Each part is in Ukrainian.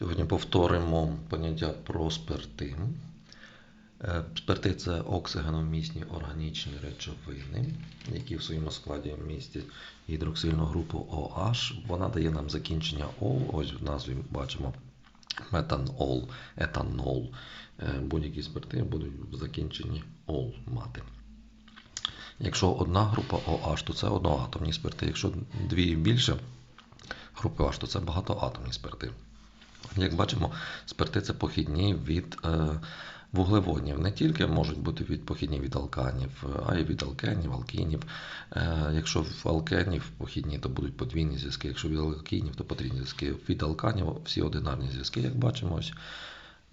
Сьогодні повторимо поняття про спирти. Е, Спирти це оксигеновмісні органічні речовини, які в своєму складі містять гідроксильну групу OH. Вона дає нам закінчення ол. Ось в назві бачимо метанол, етанол. Е, Будь-які спирти будуть в закінченні ол мати. Якщо одна група OH, то це одноатомні спирти. Якщо дві більше групи OH, то це багатоатомні спирти. Як бачимо, спирти це похідні від е, вуглеводнів. Не тільки можуть бути від похідні від алканів, а й від алкенів, алкінів. Е, якщо в алкенів похідні, то будуть подвійні зв'язки. Якщо від алкінів, то потрійні зв'язки. Від алканів всі одинарні зв'язки, як бачимо, ось,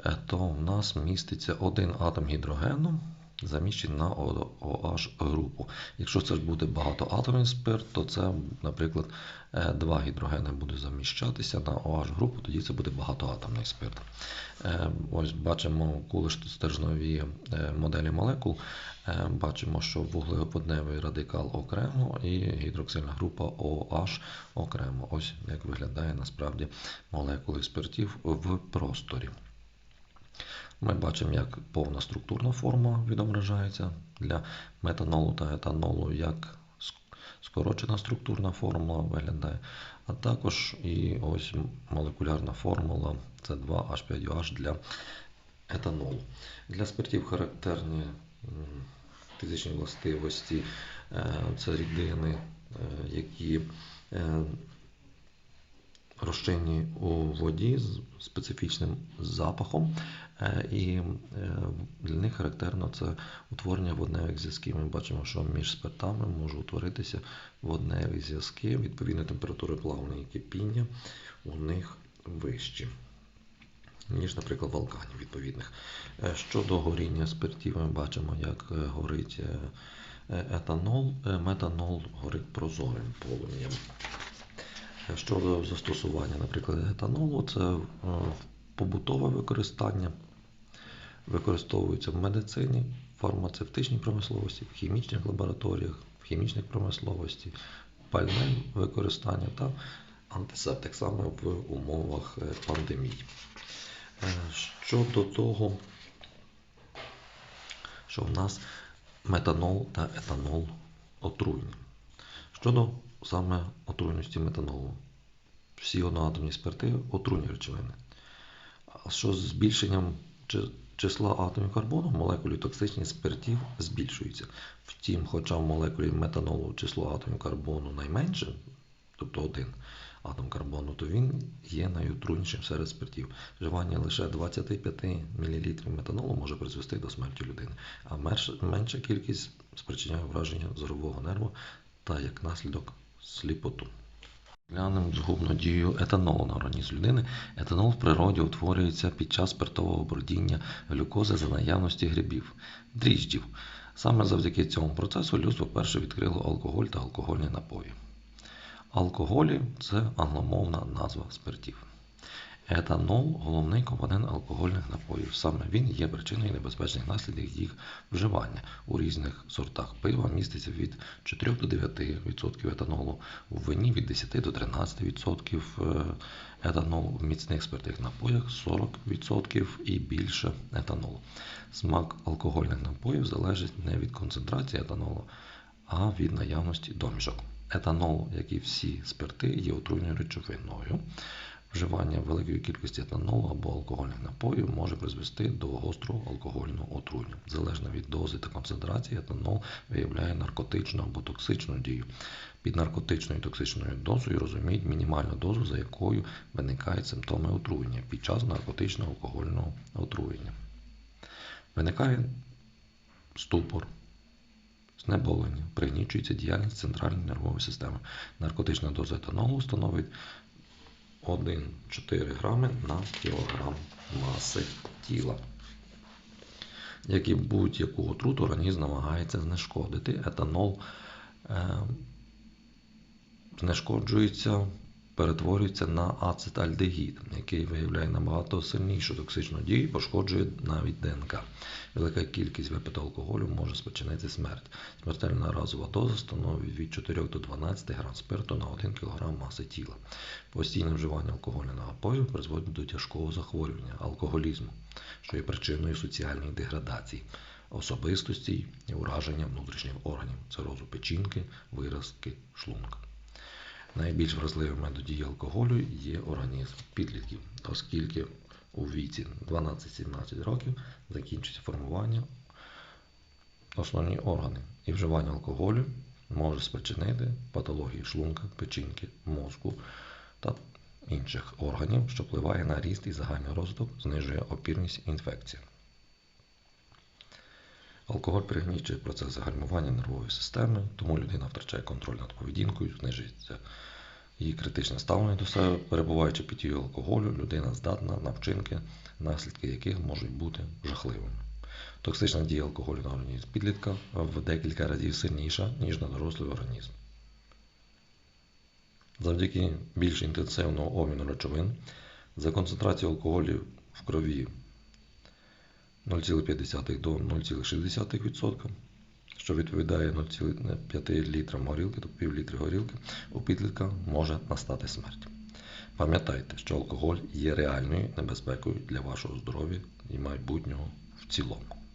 е, то в нас міститься один атом гідрогену. Заміщений на OH групу. Якщо це ж буде багатоатомний спирт, то це, наприклад, е, два гідрогени будуть заміщатися на OH групу, тоді це буде багатоатомний спирт. Е, Ось бачимо кулештержнові е, моделі молекул. Бачимо, що вуглеводневий радикал окремо і гідроксильна група OH окремо. Ось як виглядає насправді молекули спиртів в просторі. Ми бачимо, як повна структурна форма відображається для метанолу та етанолу, як скорочена структурна формула виглядає, а також і ось молекулярна формула це 2H5OH для етанолу. Для спиртів характерні фізичні властивості, е, це рідини, е, які е, розчинні у воді з специфічним запахом, і для них характерно це утворення водневих зв'язків. Ми бачимо, що між спиртами може утворитися водневі зв'язки, відповідно температури плавлення і кипіння у них вищі. Ніж, наприклад, в алканів відповідних. Щодо горіння спиртів, ми бачимо, як горить етанол, метанол горить прозорим полум'ям. Щодо застосування, наприклад, етанолу, це побутове використання, використовується в медицині, фармацевтичній промисловості, в хімічних лабораторіях, в хімічних промисловості, пальне використання та антисептик саме в умовах пандемії. Щодо того, що в нас метанол та етанол отруйні. Щодо саме отруйності метанолу. Всі одноатомні спирти отруйні речовини. А що з збільшенням числа атомів карбону, молекулі токсичних спиртів збільшуються. Втім, хоча в молекулі метанолу число атомів карбону найменше, тобто один атом карбону, то він є найотруйнішим серед спиртів. Вживання лише 25 мл метанолу може призвести до смерті людини, а менша кількість спричиняє враження зорового нерву та як наслідок сліпоту. Глянемо згубну дію етанолу на організм людини. Етанол в природі утворюється під час спиртового бродіння глюкози за наявності грибів, дріжджів. Саме завдяки цьому процесу людство вперше відкрило алкоголь та алкогольні напої. Алкоголі це англомовна назва спиртів. Етанол головний компонент алкогольних напоїв. Саме він є причиною небезпечних наслідків їх вживання. У різних сортах пива міститься від 4 до 9% етанолу, у вині від 10 до 13% етанолу, в міцних спиртних напоях 40% і більше етанолу. Смак алкогольних напоїв залежить не від концентрації етанолу, а від наявності домішок. Етанол, як і всі спирти, є отруйною речовиною. Вживання великої кількості етанолу або алкогольних напоїв може призвести до гострого алкогольного отруєння. Залежно від дози та концентрації, етанол виявляє наркотичну або токсичну дію. Під наркотичною і токсичною дозою розуміють мінімальну дозу, за якою виникають симптоми отруєння під час наркотичного алкогольного отруєння. Виникає ступор. Знеболення, пригнічується діяльність центральної нервової системи. Наркотична доза етанолу становить 1,4 грами на кілограм маси тіла. Як і будь-яку отруту, організм намагається знешкодити. Етанол е, знешкоджується перетворюється на ацетальдегід, який виявляє набагато сильнішу токсичну дію і пошкоджує навіть ДНК. Велика кількість випитого алкоголю може спричинити смерть. Смертельна разова доза становить від 4 до 12 грам спирту на 1 кг маси тіла. Постійне вживання алкогольних напоїв призводить до тяжкого захворювання алкоголізму, що є причиною соціальної деградації особистості і ураження внутрішніх органів, цирозу печінки, виразки шлунка. Найбільш вразливими до дії алкоголю є організм підлітків, оскільки у віці 12-17 років закінчується формування основні органи, і вживання алкоголю може спричинити патології шлунка, печінки, мозку та інших органів, що впливає на ріст і загальний розвиток, знижує опірність інфекціям. Алкоголь пригнічує процеси гальмування нервової системи, тому людина втрачає контроль над поведінкою, знижується її критичне ставлення до себе, перебуваючи під дією алкоголю, людина здатна на вчинки, наслідки яких можуть бути жахливими. Токсична дія алкоголю на організм підлітка в декілька разів сильніша, ніж на дорослий організм. Завдяки більш інтенсивного обміну речовин за концентрацією алкоголю в крові 0,5 до 0,6%, що відповідає 0,5 літрам горілки тобто пів літри горілки, у підлітка може настати смерть. Пам'ятайте, що алкоголь є реальною небезпекою для вашого здоров'я і майбутнього в цілому.